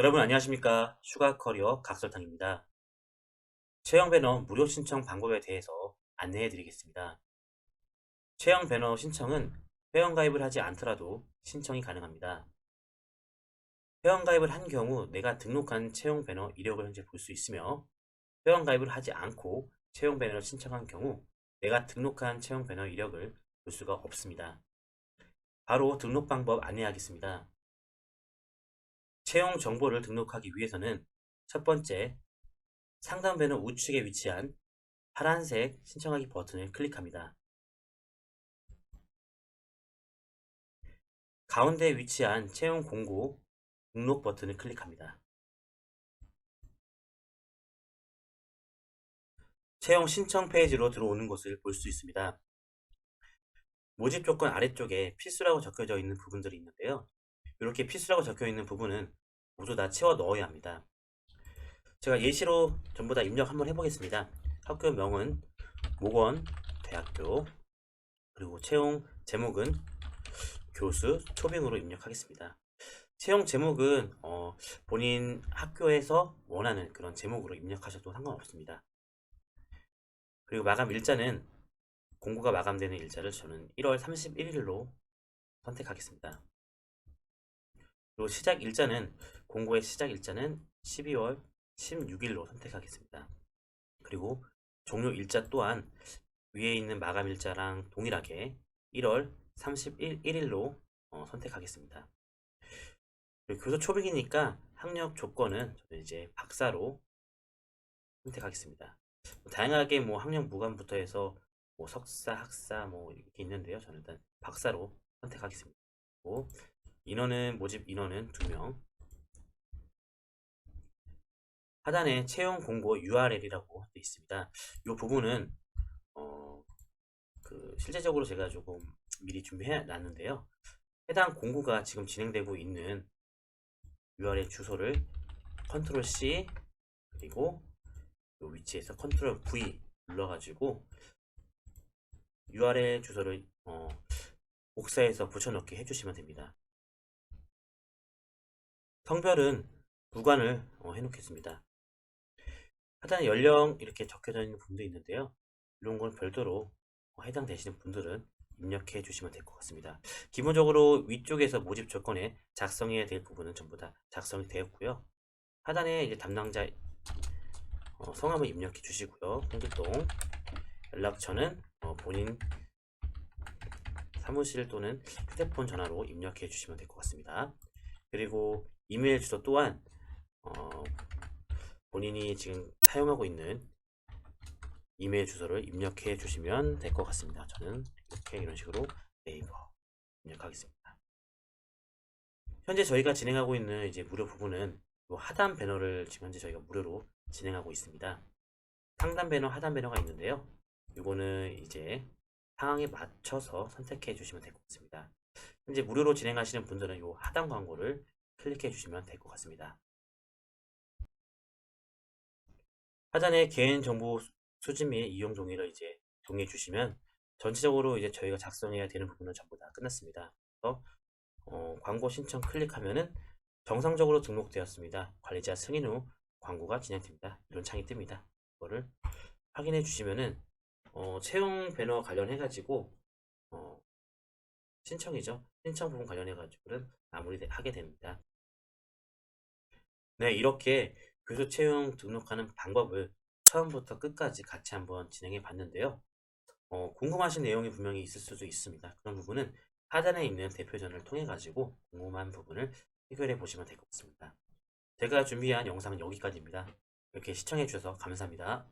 여러분 안녕하십니까 슈가 커리어 각설탕입니다. 채용 배너 무료 신청 방법에 대해서 안내해 드리겠습니다. 채용 배너 신청은 회원 가입을 하지 않더라도 신청이 가능합니다. 회원 가입을 한 경우 내가 등록한 채용 배너 이력을 현재 볼 수 있으며 회원 가입을 하지 않고 채용 배너를 신청한 경우 내가 등록한 채용 배너 이력을 볼 수가 없습니다. 바로 등록 방법 안내하겠습니다. 채용 정보를 등록하기 위해서는 첫 번째 상단 배너 우측에 위치한 파란색 신청하기 버튼을 클릭합니다. 가운데 위치한 채용 공고 등록 버튼을 클릭합니다. 채용 신청 페이지로 들어오는 것을 볼 수 있습니다. 모집 조건 아래쪽에 필수라고 적혀져 있는 부분들이 있는데요. 이렇게 필수라고 적혀 있는 부분은 모두 다 채워 넣어야 합니다. 제가 예시로 전부 다 입력 한번 해보겠습니다. 학교명은 모건 대학교 그리고 채용 제목은 교수 초빙으로 입력하겠습니다. 채용 제목은 어, 본인 학교에서 원하는 그런 제목으로 입력하셔도 상관없습니다. 그리고 마감 일자는 공고가 마감되는 일자를 저는 1월 31일로 선택하겠습니다. 그리고 시작 일자는 공고의 시작 일자는 12월 16일로 선택하겠습니다. 그리고 종료 일자 또한 위에 있는 마감 일자랑 동일하게 1월 31일로 어, 선택하겠습니다. 교수 초빙이니까 학력 조건은 저는 이제 박사로 선택하겠습니다. 다양하게 뭐 학력 무관부터 해서 뭐 석사, 학사 뭐 이렇게 있는데요. 저는 일단 박사로 선택하겠습니다. 인원은 모집 인원은 2명. 하단에 채용 공고 URL이라고 되어 있습니다. 이 부분은 어, 그 실제적으로 제가 조금 미리 준비해 놨는데요. 해당 공고가 지금 진행되고 있는 URL 주소를 컨트롤 C 그리고 이 위치에서 컨트롤 V 눌러가지고 URL 주소를 어, 복사해서 붙여넣기 해주시면 됩니다. 성별은 무관을 어, 해놓겠습니다. 하단에 연령 이렇게 적혀져 있는 분도 있는데요. 이런 건 별도로 어, 해당되시는 분들은 입력해 주시면 될 것 같습니다. 기본적으로 위쪽에서 모집 조건에 작성해야 될 부분은 전부 다 작성이 되었고요. 하단에 이제 담당자 어, 성함을 입력해 주시고요. 홍길동 연락처는 어, 본인 사무실 또는 휴대폰 전화로 입력해 주시면 될 것 같습니다. 그리고 이메일 주소 또한 어, 본인이 지금 사용하고 있는 이메일 주소를 입력해 주시면 될 것 같습니다. 저는 이렇게 이런 식으로 네이버 입력하겠습니다. 현재 저희가 진행하고 있는 이제 무료 부분은 요 하단 배너를 지금 현재 저희가 무료로 진행하고 있습니다. 상단 배너, 하단 배너가 있는데요. 이거는 이제 상황에 맞춰서 선택해 주시면 될 것 같습니다. 현재 무료로 진행하시는 분들은 이 하단 광고를 클릭해 주시면 될 것 같습니다. 하단에 개인정보 수집 및 이용 동의를 이제 동의해 주시면 전체적으로 이제 저희가 작성해야 되는 부분은 전부 다 끝났습니다. 그래서 어, 광고 신청 클릭하면은 정상적으로 등록되었습니다. 관리자 승인 후 광고가 진행됩니다. 이런 창이 뜹니다. 이거를 확인해 주시면은 어, 채용 배너 관련해 가지고 어, 신청이죠. 신청 부분 관련해 가지고는 마무리 하게 됩니다. 네, 이렇게 교수 채용 등록하는 방법을 처음부터 끝까지 같이 한번 진행해 봤는데요. 어, 궁금하신 내용이 분명히 있을 수도 있습니다. 그런 부분은 하단에 있는 대표전을 통해 가지고 궁금한 부분을 해결해 보시면 될 것 같습니다. 제가 준비한 영상은 여기까지입니다. 이렇게 시청해 주셔서 감사합니다.